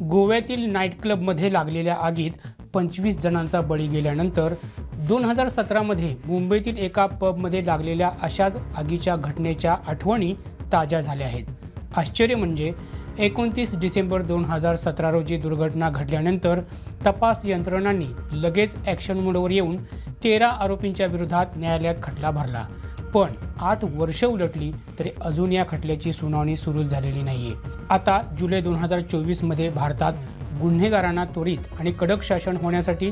गोव्यातील नाईट क्लबमध्ये लागलेल्या आगीत पंचवीस जणांचा बळी गेल्यानंतर दोन हजार सतरामध्ये मुंबईतील एका पबमध्ये लागलेल्या अशाच आगीच्या घटनेच्या आठवणी ताज्या झाल्या आहेत. आश्चर्य म्हणजे एकोणतीस डिसेंबर दोन हजार सतरा रोजी दुर्घटना घडल्यानंतर तपास यंत्रणांनी लगेच ॲक्शन मोडवर येऊन तेरा आरोपींच्या विरोधात न्यायालयात खटला भरला. पण आठ वर्ष उलटली तरी अजून या खटल्याची सुनावणी सुरू झालेली नाहीये. आता जुलै दोन हजार चोवीसमध्ये भारतात गुन्हेगारांना त्वरित आणि कडक शासन होण्यासाठी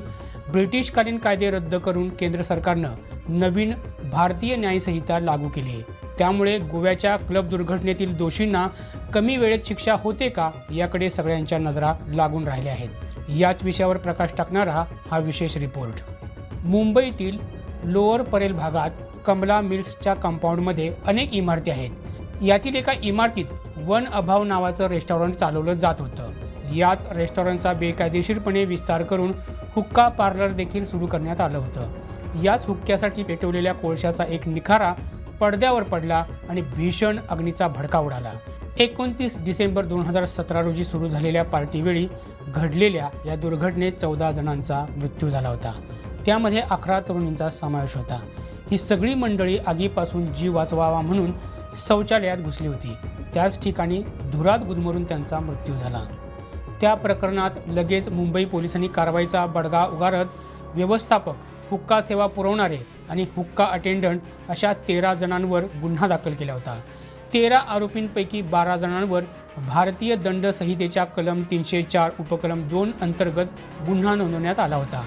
ब्रिटिशकालीन कायदे रद्द करून केंद्र सरकारनं नवीन भारतीय न्यायसंहिता लागू केली आहे त्यामुळे गोव्याच्या क्लब दुर्घटनेतील दोषींना कमी वेळेत शिक्षा होते का याकडे सगळ्यांच्या नजरा लागून राहिल्या आहेत. याच विषयावर प्रकाश टाकणारा हा विशेष रिपोर्ट. मुंबईतील लोअर परेल भागात कमला मिल्सच्या कंपाऊंडमध्ये अनेक इमारती आहेत. यातील एका इमारतीत वन अभाव नावाचं रेस्टॉरंट चालवलं जात होतं. याच रेस्टॉरंटचा बेकायदेशीरपणे विस्तार करून हुक्का पार्लर देखील सुरू करण्यात आलं होतं. याच हुक्क्यासाठी पेटवलेल्या कोळशाचा एक निखारा पडद्यावर पडला आणि भीषण अग्नीचा भडका उडाला. एकोणतीस डिसेंबर दोन हजार सतरा रोजी सुरू झालेल्या पार्टीवेळी घडलेल्या या दुर्घटनेत चौदा जणांचा मृत्यू झाला होता. त्यामध्ये अकरा तरुणींचा समावेश होता. ही सगळी मंडळी आगीपासून जीव वाचवावा म्हणून शौचालयात घुसली होती. त्याच ठिकाणी धुरात गुदमरून त्यांचा मृत्यू झाला. त्या प्रकरणात लगेच मुंबई पोलिसांनी कारवाईचा बडगा उगारत व्यवस्थापक हुक्का सेवा पुरवणारे आणि हुक्का अटेंडंट अशा तेरा जणांवर गुन्हा दाखल केला होता. तेरा आरोपींपैकी बारा जणांवर भारतीय दंड संहितेच्या कलम तीनशे चार उपकलम दोन अंतर्गत गुन्हा नोंदवण्यात आला होता.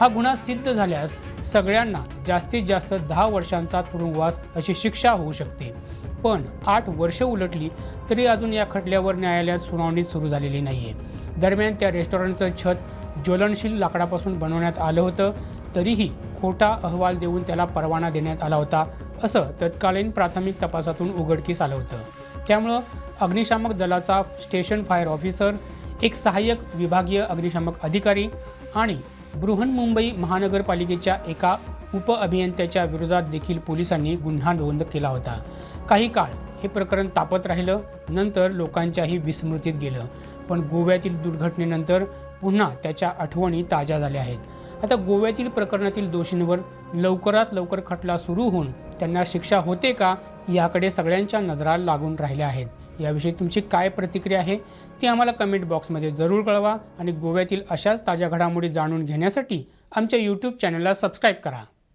हा गुन्हा सिद्ध झाल्यास सगळ्यांना जास्तीत जास्त दहा वर्षांचा तुरुंगवास अशी शिक्षा होऊ शकते. पण आठ वर्ष उलटली तरी अजून या खटल्यावर न्यायालयात सुनावणी सुरू झालेली नाही आहे दरम्यान त्या रेस्टॉरंटचं छत ज्वलनशील लाकडापासून बनवण्यात आलं होतं तरीही खोटा अहवाल देऊन त्याला परवाना देण्यात आला होता असं तत्कालीन प्राथमिक तपासातून उघडकीस आलं होतं. त्यामुळं अग्निशामक दलाचा स्टेशन फायर ऑफिसर एक सहाय्यक विभागीय अग्निशामक अधिकारी आणि बृहन्मुंबई महानगरपालिकेच्या एका उपअभियंत्याच्या विरोधात देखील पोलिसांनी गुन्हा नोंद केला होता. काही काळ हे प्रकरण तापत राहिलं नंतर लोकांच्याही विस्मृतीत गेलं. पण गोव्यातील दुर्घटनेनंतर पुन्हा त्याच्या आठवणी ताज्या झाल्या आहेत. आता गोव्यातील प्रकरणातील दोषींवर लवकरात लवकर खटला सुरू होऊन त्यांना शिक्षा होते का याकडे सगळ्यांच्या नजरा लागून राहिल्या आहेत. याविषयी तुमची काय प्रतिक्रिया आहे ती आम्हाला कमेंट बॉक्समध्ये जरूर कळवा आणि गोव्यातील अशाच ताज्या घडामोडी जाणून घेण्यासाठी आमच्या यूट्यूब चॅनलला सबस्क्राईब करा.